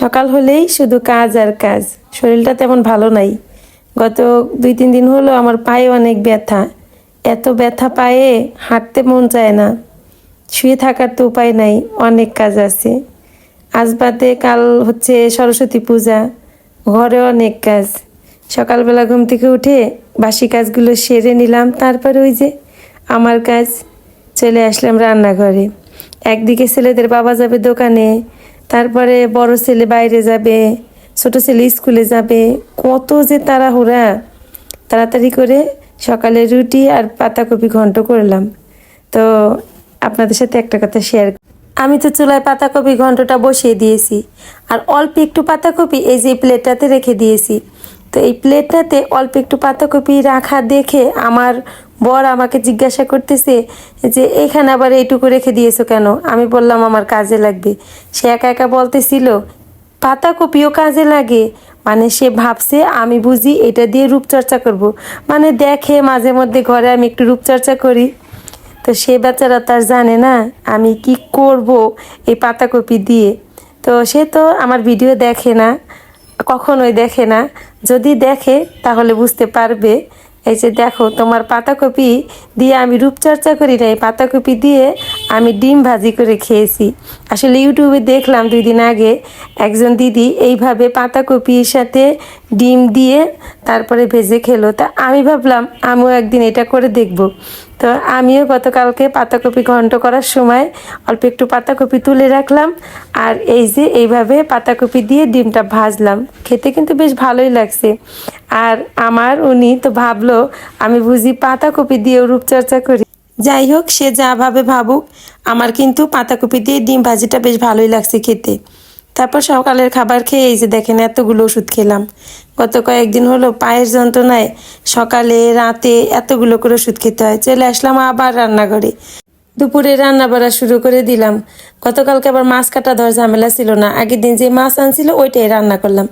সকাল হলেই শুধু কাজ আর কাজ। শরীরটা তেমন ভালো নাই। গত দুই, তিন দিন হলো আমার পায়ে অনেক ব্যথা। এত ব্যথা পায়ে হাঁটতে মন চায় না। শুয়ে থাকার তো উপায় নাই, অনেক কাজ আছে। আজ বাদে কাল হচ্ছে সরস্বতী পূজা, ঘরে অনেক কাজ। সকালবেলা ঘুম থেকে উঠে বাসি কাজগুলো সেরে নিলাম, তারপরে ওই যে আমার কাজ চলে আসলাম রান্নাঘরে। একদিকে ছেলেদের বাবা যাবে দোকানে তারপরে বড় ছেলে বাইরে যাবে, ছোট ছেলে স্কুলে যাবে, কত যে তাড়াহুড়া। তাড়াতাড়ি করে সকালে রুটি আর পাতাকপি ঘন্ট করলাম। তো আপনাদের সাথে একটা কথা শেয়ার আমি তো চুলায় পাতাকপি ঘন্টটা বসিয়ে দিয়েছি, আর অল্প একটু পাতাকপি এই যে প্লেটটাতে রেখে দিয়েছি। তো এই প্লেটটাতে অল্প একটু পাতাকপি রাখা দেখে আমার বর আমাকে জিজ্ঞাসা করতেছে যে, এখানে আবার এইটুকু রেখে দিয়েছ কেন? আমি বললাম, আমার কাজে লাগবে। সে একা একা বলতেছিল, পাতাকপিও কাজে লাগে। মানে সে ভাবছে, আমি বুঝি এটা দিয়ে রূপচর্চা করব। মানে দেখে মাঝে মধ্যে ঘরে আমি একটু রূপচর্চা করি। তো সে বেচারা তার জানে না আমি কি করব এই পাতাকপি দিয়ে। তো সে তো আমার ভিডিও দেখে না। কখনোই দেখে না। যদি দেখে, তাহলে বুঝতে পারবে। এই যে দেখো, তোমার পাতাকপি দিয়ে আমি রূপচর্চা করি না, এই পাতাকপি দিয়ে আমি ডিম ভাজি করে খেয়েছি। আসলে ইউটিউবে দেখলাম দুই দিন আগে একজন দিদি এইভাবে পাতাকপির সাথে ডিম দিয়ে তারপরে ভেজে খেলো। তা আমি ভাবলাম, আমিও একদিন এটা করে দেখব। তো আমিও গতকালকে পাতাকপি ঘন্ট করার সময় অল্প একটু পাতাকপি তুলে রাখলাম আর এই যে এইভাবে পাতাকপি দিয়ে ডিমটা ভাজলাম। খেতে কিন্তু বেশ ভালোই লাগছে। আর আমার উনি তো ভাবলো, আমি বুঝি পাতাকপি দিয়েও রূপচর্চা করি। যাই হোক সে যা ভাবে ভাবুক, আমার কিন্তু পাতাকপি দিয়ে ডিম ভাজিটা বেশ ভালোই লাগছে খেতে। তারপর সকালের খাবার খেয়ে এই যে দেখেন, এতগুলো ওষুধ খেলাম। গত কয়েকদিন হলো পায়ের যন্ত্রণায় সকালে, রাতে এতগুলো করে ওষুধ খেতে হয়। চলে আসলাম আবার রান্নাঘরে। দুপুরে রান্না বাড়া শুরু করে দিলাম। গতকালকে আবার মাছ কাটা ধর ঝামেলা ছিল না। আগের দিন যে মাছ আনছিল, ওইটাই রান্না করলাম।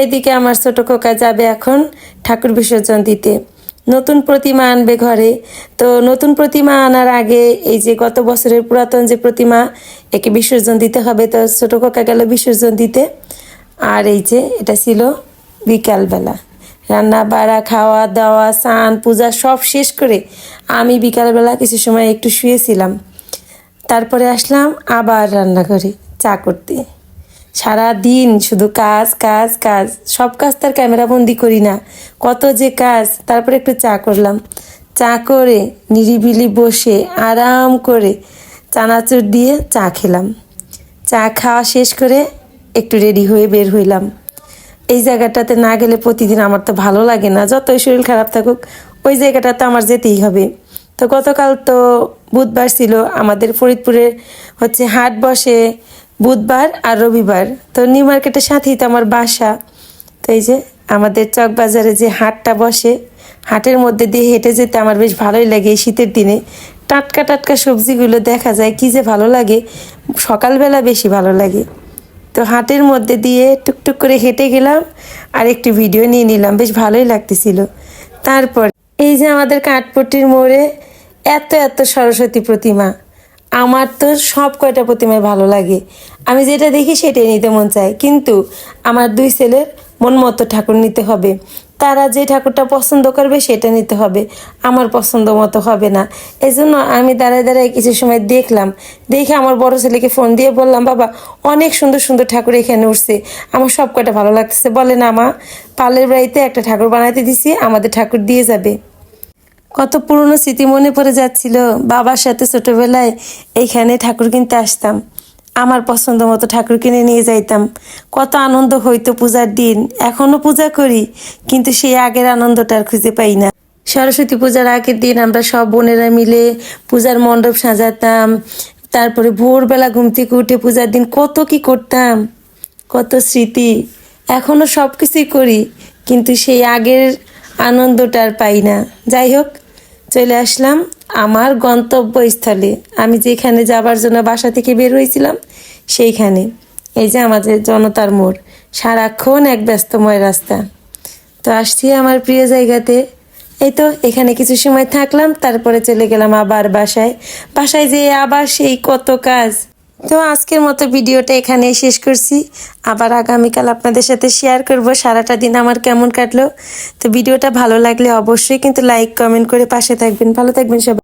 এইদিকে আমার ছোট খোকা যাবে এখন ঠাকুর বিসর্জন দিতে। নতুন প্রতিমা আনবে ঘরে। তো নতুন প্রতিমা আনার আগে এই যে গত বছরের পুরাতন যে প্রতিমা, একে বিসর্জন দিতে হবে। তো ছোটো কাকা গেল বিসর্জন দিতে। আর এই যে এটা ছিল বিকালবেলা। রান্না বাড়া খাওয়া দাওয়া স্নান, পূজা সব শেষ করে আমি বিকালবেলা কিছু সময় একটু শুয়েছিলাম। তারপরে আসলাম আবার রান্নাঘরে চা করতে। সারা দিন শুধু কাজ কাজ কাজ। সব কাজ তার ক্যামেরা বন্দি করি না। কত যে কাজ, তারপরে একটু চা করলাম। চা করে নিরিবিলি বসে আরাম করে চানাচুর দিয়ে চা খেলাম। চা খাওয়া শেষ করে একটু রেডি হয়ে বের হইলাম। এই জায়গাটাতে না গেলে প্রতিদিন আমার তো ভালো লাগে না। যতই শরীর খারাপ থাকুক, ওই জায়গাটাতে আমার যেতেই হবে। তো গতকাল তো বুধবার ছিল। আমাদের ফরিদপুরে হচ্ছে হাট বসে। বুধবার আর রবিবার। তো নিউ মার্কেটের সাথেই তো আমার বাসা। তো এই যে আমাদের চকবাজারে যে হাটটা বসে, হাটের মধ্যে দিয়ে হেঁটে যেতে আমার বেশ ভালোই লাগে শীতের দিনে। টাটকা টাটকা সবজিগুলো দেখা যায়, কি যে ভালো লাগে। সকালবেলা বেশি ভালো লাগে। তো হাটের মধ্যে দিয়ে টুকটুক করে হেঁটে গেলাম আর একটু ভিডিও নিয়ে নিলাম, বেশ ভালোই লাগতেছিল। তারপর এই যে আমাদের কাঠপট্টির মোড়ে এত এত সরস্বতী প্রতিমা। আমার তো সব কয়টা প্রতিমায় ভালো লাগে। আমি যেটা দেখি সেটাই নিতে মন চায়। কিন্তু আমার দুই ছেলের মন মতো ঠাকুর নিতে হবে। তারা যে ঠাকুরটা পছন্দ করবে সেটা নিতে হবে। আমার পছন্দ মতো হবে না। এই জন্য আমি দাঁড়ায় দাঁড়ায় কিছু সময় দেখলাম। দেখে আমার বড় ছেলেকে ফোন দিয়ে বললাম, বাবা, অনেক সুন্দর সুন্দর ঠাকুর এখানে উঠছে। আমার সব কয়টা ভালো লাগতেছে। বলে, না মা, পালের বাড়িতে একটা ঠাকুর বানাইতে দিছি। আমাদের ঠাকুর দিয়ে যাবে। কত পুরনো স্মৃতি মনে পড়ে যাচ্ছিল। বাবার সাথে ছোটবেলায় এইখানে ঠাকুর কিনতে আসতাম। আমার পছন্দ মতো ঠাকুর কিনে নিয়ে যাইতাম। কত আনন্দ হইতো পূজার দিন। এখনও পূজা করি, কিন্তু সেই আগের আনন্দটা আর খুঁজে পাই না। সরস্বতী পূজার আগের দিন আমরা সব বোনেরা মিলে পূজার মণ্ডপ সাজাতাম। তারপরে ভোরবেলা ঘুম থেকে উঠে পূজার দিন কত কি করতাম, কত স্মৃতি। এখনও সব কিছুই করি, কিন্তু সেই আগের আনন্দটা আর পাই না। যাই হোক চলে আসলাম আমার গন্তব্যস্থলে। আমি যেখানে যাবার জন্য বাসা থেকে বের হয়েছিলাম, সেইখানে। এই যে আমাদের জনতার মোড়, সারাক্ষণ এক ব্যস্তময় রাস্তা। তো আসছি আমার প্রিয় জায়গাতে। এই তো, এখানে কিছু সময় থাকলাম, তারপরে চলে গেলাম আবার বাসায়। বাসায় যেয়ে আবার সেই কত কাজ। তো আজকের মতো ভিডিওটা এখানে শেষ করছি। আবার আগামীকাল আপনাদের সাথে শেয়ার করব সারাটা দিন আমার কেমন কাটলো। তো ভিডিওটা ভালো লাগলে অবশ্যই কিন্তু লাইক কমেন্ট করে পাশে থাকবেন। ভালো থাকবেন সবাই।